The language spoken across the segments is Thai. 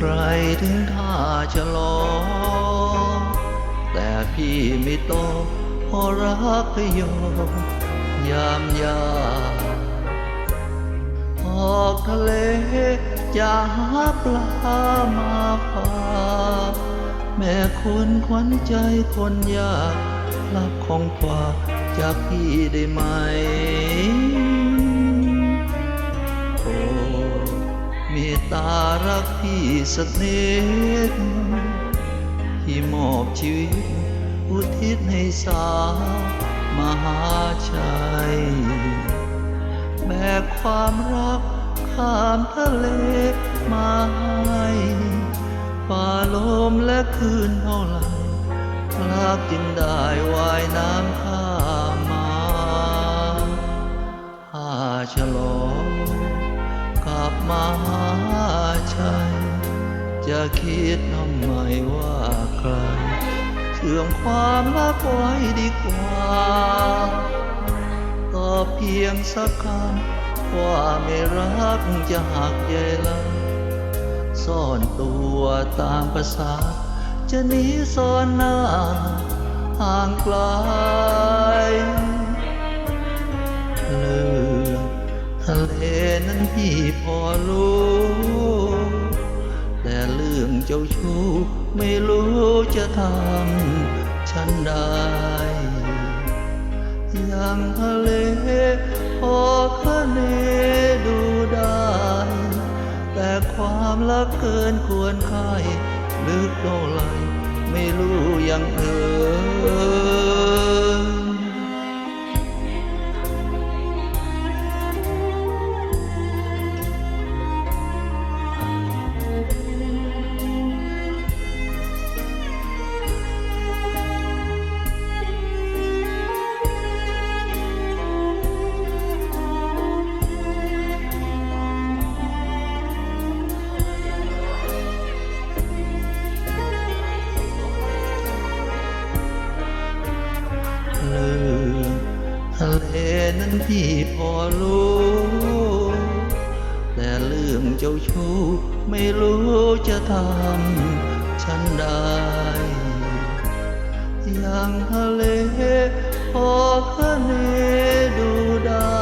ใครถึงท่าจะลอ แต่พี่ไม่โตเพอรักพยมยามยาออกทะเลจะหาปลามาฝากแม่คุณขวัญใจคนยากรับของฝากจากพี่ได้ไหม กพี่สักนิดที่มอบชีวิต อุทิศให้สามหาชัยแบกความรักข้ามทะเลมาให้ฝ่าลมและคืนเท่าไหร่รักจึงได้ว่ายน้ำข้ามมาหาฉลองกลับมาหา ชัยจะคิดทำไมว่าใครเชื่อมความรักไว้ดีกว่าก็เพียงสักคำว่าไม่รักจะหักใยละซ่อนตัวตามภาษา จะหนีซ่อนหน้าห่างไกลเลือทะเลนั้นพี่พอรู้ เรื่องเจ้าชู้ไม่รู้จะทำฉันได้อย่างทะเลพอคะเนดูได้ แต่ความรักเกินควรค่ายลึกเท่าไรไม่รู้ยังเอ่ย นั้นพี่พอรู้ แต่เรื่องเจ้าชู้ไม่รู้จะทำฉันได้อย่างทะเลพอคะเนดูได้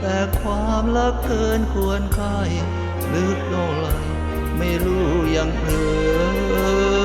แต่ความรักเกินควรค่ายลึกเท่าไรไม่รู้ยังเอ่